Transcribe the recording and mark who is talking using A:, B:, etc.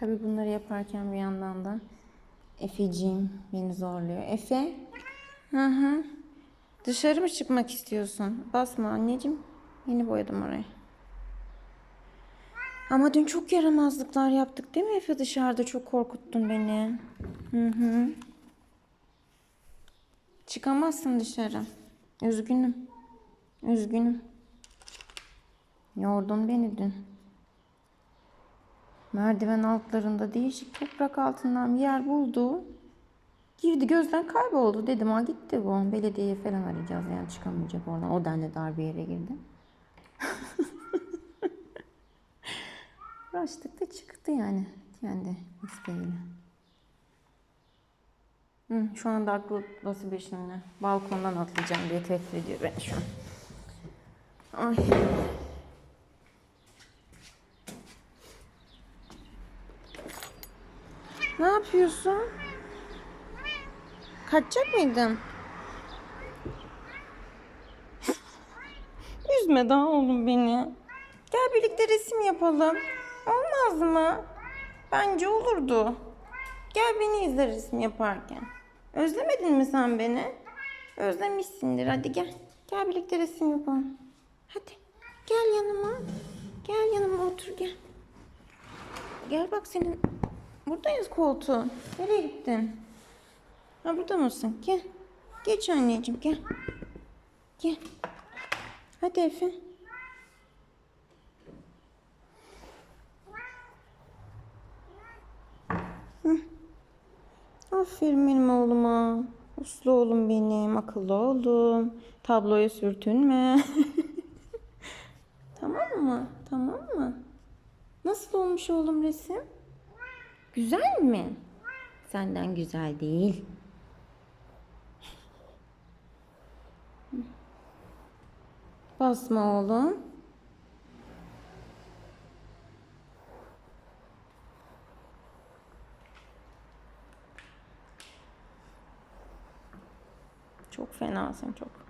A: Tabii bunları yaparken bir yandan da Efeciğim beni zorluyor. Efe? Hı hı. Dışarı mı çıkmak istiyorsun? Basma anneciğim. Yeni boyadım orayı. Ama dün çok yaramazlıklar yaptık değil mi Efe dışarıda? Çok korkuttun beni. Hı hı. Çıkamazsın dışarı. Üzgünüm. Üzgünüm. Yordun beni dün. Merdiven altlarında değişik toprak altından bir yer buldu. Girdi gözden kayboldu dedim ha gitti bu. Belediyeye falan arayacağız yani çıkamayacak oradan. O denli dar bir yere girdi. Uğraştık da çıktı yani kendi isteğiyle. Hı, şu anda aklı bası peşimde. Balkondan atlayacağım diye tehdit ediyor beni şu an. Ay. Ne yapıyorsun? Kaçacak mıydın? Üzme daha oğlum beni. Gel birlikte resim yapalım. Olmaz mı? Bence olurdu. Gel beni izle resim yaparken. Özlemedin mi sen beni? Özlemişsindir. Hadi gel. Gel birlikte resim yapalım. Hadi. Gel yanıma. Gel yanıma otur gel. Gel bak senin buradayız koltuğun. Nereye gittin? Ha burada mısın? Gel. Geç anneciğim gel. Gel. Hadi Efe. Hı. Aferin benim oğluma. Uslu oğlum benim, akıllı oğlum. Tabloya sürtünme. tamam mı? Tamam mı? Nasıl olmuş oğlum resim? Güzel mi? Senden güzel değil. Basma oğlum. Çok fenasın çok.